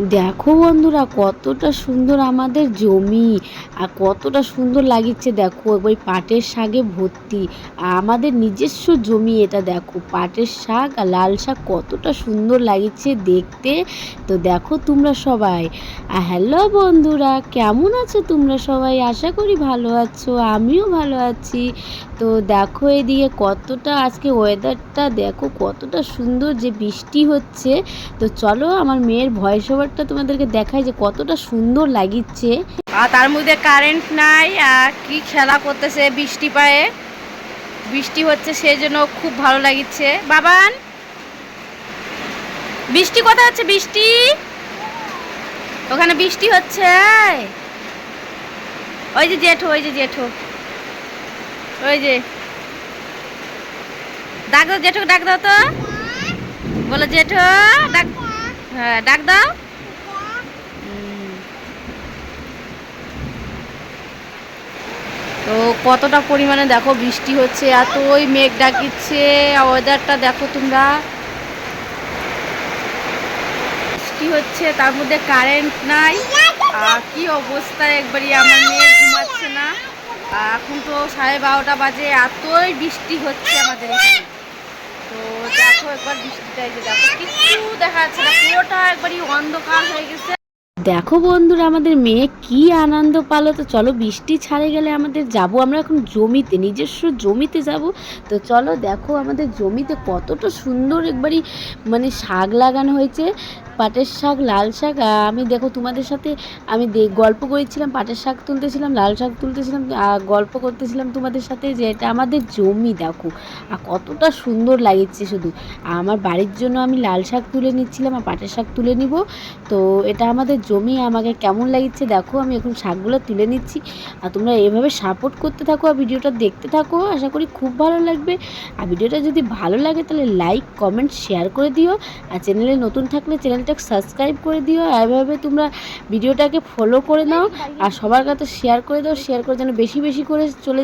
দেখো বন্ধুরা, কতটা সুন্দর আমাদের জমি আর কতটা সুন্দর লাগিচ্ছে। দেখো, ওই পাটের শাকে ভর্তি। আমাদের নিজস্ব জমি এটা, দেখো, পাটের শাক আর লাল শাক কতটা সুন্দর লাগিচ্ছে দেখতে। তো দেখো তোমরা সবাই। আর হ্যালো বন্ধুরা, কেমন আছো তোমরা সবাই? আশা করি ভালো আছো, আমিও ভালো আছি। তো দেখো এদিকে কতটা আজকে ওয়েদারটা দেখো কতটা সুন্দর যে বৃষ্টি হচ্ছে। তো চলো আমার মেয়ের ভয়েস ওভারটা তোমাদেরকে দেখাই যে কতটা সুন্দর লাগিচ্ছে। আর তার মধ্যে কারেন্ট নাই, আর কি খেলা করতেছে বৃষ্টি পায়ে। বৃষ্টি হচ্ছে, সেই জন্য খুব ভালো লাগিচ্ছে। বাবান, বৃষ্টি কোথায় হচ্ছে? বৃষ্টি? ওখানে বৃষ্টি হচ্ছে ওই যে জেঠো, ওই যে জেঠো। ওই যে। ডাক দাও জেঠো ডাক দাও তো। বলো জেঠো, ডাক হ্যাঁ ডাক দাও হুম। তো কতটা পরিমাণে দেখো বৃষ্টি হচ্ছে, এতই মেঘ ডাকিচ্ছে ওয়েদারটা দেখো তোমরা। বৃষ্টি হচ্ছে, তার মধ্যে কারেন্ট নাই। আর কি অবস্থা, একবারই আমার মেয়ে ঘুমাচ্ছে না। এখন তো সাড়ে বারোটা বাজে, এতই বৃষ্টি হচ্ছে আমাদের তো দেখো একবার বৃষ্টিটা এই যে দেখো কিছু দেখা যাচ্ছে না, পুরোটা একবারই অন্ধকার হয়ে গেছে। দেখো বন্ধুরা, আমাদের মেয়ে কি আনন্দ পালো। তো চলো, বৃষ্টি ছাড়ে গেলে আমাদের যাব। আমরা এখন জমিতে, নিজস্ব জমিতে যাব। তো চলো, দেখো আমাদের জমিতে কতটা সুন্দর একবারই মানে শাক লাগানো হয়েছে। পাটের শাক, লাল শাক আমি দেখো তোমাদের সাথে, আমি গল্প করেছিলাম, পাটের শাক তুলতেছিলাম, লাল শাক তুলতেছিলাম গল্প করতেছিলাম তোমাদের সাথে যে এটা আমাদের জমি, দেখো। আর কতটা সুন্দর লাগছে শুধু। আমার বাড়ির জন্য আমি লাল শাক তুলে নিচ্ছিলাম, আর পাটের শাক তুলে নিব। তো এটা আমাদের জমি আমাকে কেমন লাগছে দেখো, আমি এখন শাকগুলো তুলে নিচ্ছি। আর তোমরা এভাবে সাপোর্ট করতে থাকো আর ভিডিওটা দেখতে থাকো, আশা করি খুব ভালো লাগবে। আর ভিডিওটা যদি ভালো লাগে তাহলে লাইক কমেন্ট শেয়ার করে দিও। আর চ্যানেলে নতুন থাকলে চ্যানেলটাকে সাবস্ক্রাইব করে দিও। আর এভাবে তোমরা ভিডিওটাকে ফলো করে নাও। আর সবার কাছে শেয়ার করে দাও শেয়ার করে যেন বেশি বেশি করে চলে